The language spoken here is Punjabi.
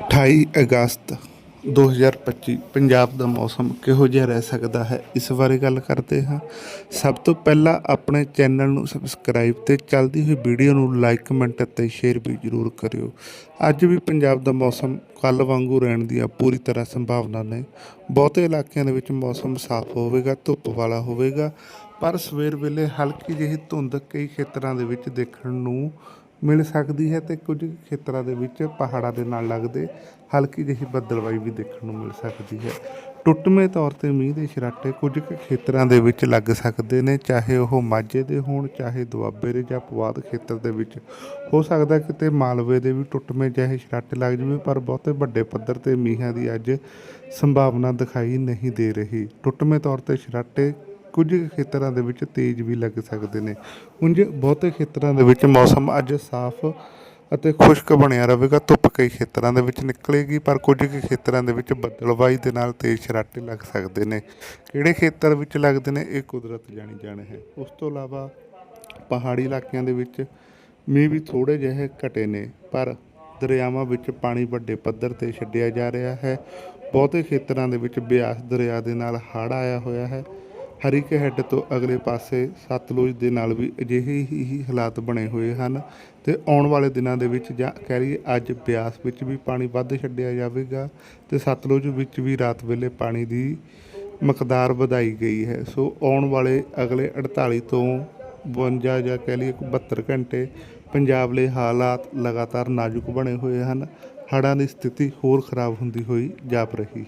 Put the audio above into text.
28 ਅਗਸਤ 2025 ਪੰਜਾਬ ਦਾ ਮੌਸਮ ਕਿਹੋ ਜਿਹਾ ਰਹਿ ਸਕਦਾ ਹੈ? ਇਸ ਬਾਰੇ ਗੱਲ ਕਰਦੇ ਹਾਂ। ਸਭ ਤੋਂ ਪਹਿਲਾਂ ਆਪਣੇ ਚੈਨਲ ਨੂੰ ਸਬਸਕ੍ਰਾਈਬ ਤੇ ਚੱਲਦੀ ਹੋਈ ਵੀਡੀਓ ਨੂੰ ਲਾਈਕ, ਕਮੈਂਟ ਅਤੇ ਸ਼ੇਅਰ ਵੀ ਜ਼ਰੂਰ ਕਰਿਓ। ਅੱਜ ਵੀ ਪੰਜਾਬ ਦਾ ਮੌਸਮ ਕੱਲ ਵਾਂਗੂ ਰਹਿਣ ਦੀਆਂ ਪੂਰੀ ਤਰ੍ਹਾਂ ਸੰਭਾਵਨਾ ਨੇ। ਬਹੁਤੇ ਇਲਾਕਿਆਂ ਦੇ ਵਿੱਚ ਮੌਸਮ ਸਾਫ਼ ਹੋਵੇਗਾ, ਧੁੱਪ ਵਾਲਾ ਹੋਵੇਗਾ, ਪਰ ਸਵੇਰ ਵੇਲੇ ਹਲਕੀ ਜਿਹੀ ਧੁੰਦ ਕਈ ਖੇਤਰਾਂ ਦੇ ਵਿੱਚ ਦੇਖਣ ਨੂੰ ਮਿਲ ਸਕਦੀ ਹੈ ਤੇ ਕੁਝ ਖੇਤਰਾਂ ਦੇ ਵਿੱਚ ਪਹਾੜਾਂ ਦੇ ਨਾਲ ਲੱਗਦੇ ਹਲਕੀ ਜਿਹੀ ਬੱਦਲਵਾਈ ਵੀ ਦੇਖਣ ਨੂੰ ਮਿਲ ਸਕਦੀ ਹੈ। ਟੁੱਟਵੇਂ ਤੌਰ ਤੇ ਮੀਂਹ ਦੇ ਛਰਾਟੇ ਕੁਝ ਕੁ ਖੇਤਰਾਂ ਦੇ ਵਿੱਚ ਲੱਗ ਸਕਦੇ ਨੇ, ਚਾਹੇ ਉਹ ਮਾਝੇ ਦੇ ਹੋਣ, ਚਾਹੇ ਦੁਆਬੇ ਦੇ ਜਾਂ ਪੁਆਧ ਖੇਤਰ ਦੇ ਵਿੱਚ। ਹੋ ਸਕਦਾ ਕਿਤੇ ਮਾਲਵੇ ਦੇ ਵੀ ਟੁੱਟਵੇਂ ਜਿਹੇ ਛਰਾਟੇ ਲੱਗ ਜਾਵੇ, ਪਰ ਬਹੁਤੇ ਵੱਡੇ ਪੱਧਰ ਤੇ ਮੀਂਹਾਂ ਦੀ ਅੱਜ ਸੰਭਾਵਨਾ ਦਿਖਾਈ ਨਹੀਂ ਦੇ ਰਹੀ। ਟੁੱਟਵੇਂ ਤੌਰ ਤੇ ਛਰਾਟੇ ਕੁਝ ਕੁ ਖੇਤਰਾਂ ਦੇ ਵਿੱਚ ਤੇਜ਼ ਵੀ ਲੱਗ ਸਕਦੇ ਨੇ। ਉਂਝ ਬਹੁਤੇ ਖੇਤਰਾਂ ਦੇ ਵਿੱਚ ਮੌਸਮ ਅੱਜ ਸਾਫ਼ ਅਤੇ ਖੁਸ਼ਕ ਬਣਿਆ ਰਹੇਗਾ। ਧੁੱਪ ਕਈ ਖੇਤਰਾਂ ਦੇ ਵਿੱਚ ਨਿਕਲੇਗੀ, ਪਰ ਕੁਝ ਕੁ ਖੇਤਰਾਂ ਦੇ ਵਿੱਚ ਬੱਦਲਵਾਈ ਦੇ ਨਾਲ ਤੇਜ਼ ਸ਼ਰਾਟੇ ਲੱਗ ਸਕਦੇ ਨੇ। ਕਿਹੜੇ ਖੇਤਰ ਵਿੱਚ ਲੱਗਦੇ ਨੇ? ਇਹ ਕੁਦਰਤ ਜਾਣੀ ਜਾਣੇ ਹੈ। ਉਸ ਤੋਂ ਇਲਾਵਾ ਪਹਾੜੀ ਇਲਾਕਿਆਂ ਦੇ ਵਿੱਚ ਮੀਂਹ ਵੀ ਥੋੜੇ ਜਿਹੇ ਘਟੇ ਨੇ, ਪਰ ਦਰਿਆਵਾਂ ਵਿੱਚ ਪਾਣੀ ਵੱਡੇ ਪੱਧਰ ਤੇ ਛੱਡਿਆ ਜਾ ਰਿਹਾ ਹੈ। ਬਹੁਤੇ ਖੇਤਰਾਂ ਦੇ ਵਿੱਚ ਬਿਆਸ ਦਰਿਆ ਦੇ ਨਾਲ ਹੜ੍ਹ ਆਇਆ ਹੋਇਆ ਹੈ। ਹਰੀਕੇ ਹੈੱਡ ਤੋਂ ਅਗਲੇ ਪਾਸੇ ਸਤਲੁਜ ਦੇ ਨਾਲ ਵੀ ਅਜਿਹੇ ਹੀ ਹਾਲਾਤ ਬਣੇ ਹੋਏ ਹਨ ਤੇ ਆਉਣ ਵਾਲੇ ਦਿਨਾਂ ਦੇ ਵਿੱਚ ਜਾਂ ਕਹਿ ਲਈਏ ਅੱਜ ਬਿਆਸ ਵਿੱਚ ਵੀ ਪਾਣੀ ਵੱਧ ਛੱਡਿਆ ਜਾਵੇਗਾ ਤੇ ਸਤਲੁਜ ਵਿੱਚ ਵੀ ਰਾਤ ਵੇਲੇ ਪਾਣੀ ਦੀ ਮਕਦਾਰ ਵਧਾਈ ਗਈ ਹੈ। ਸੋ ਆਉਣ ਵਾਲੇ ਅਗਲੇ 48 ਤੋਂ 52 ਜਾਂ ਕਹਿ ਲਈਏ 72 ਘੰਟੇ ਪੰਜਾਬ ਲਈ ਹਾਲਾਤ ਲਗਾਤਾਰ ਨਾਜ਼ੁਕ ਬਣੇ ਹੋਏ ਹਨ। ਹੜ੍ਹਾਂ ਦੀ ਸਥਿਤੀ ਹੋਰ ਖਰਾਬ ਹੁੰਦੀ ਹੋਈ ਜਾਪ ਰਹੀ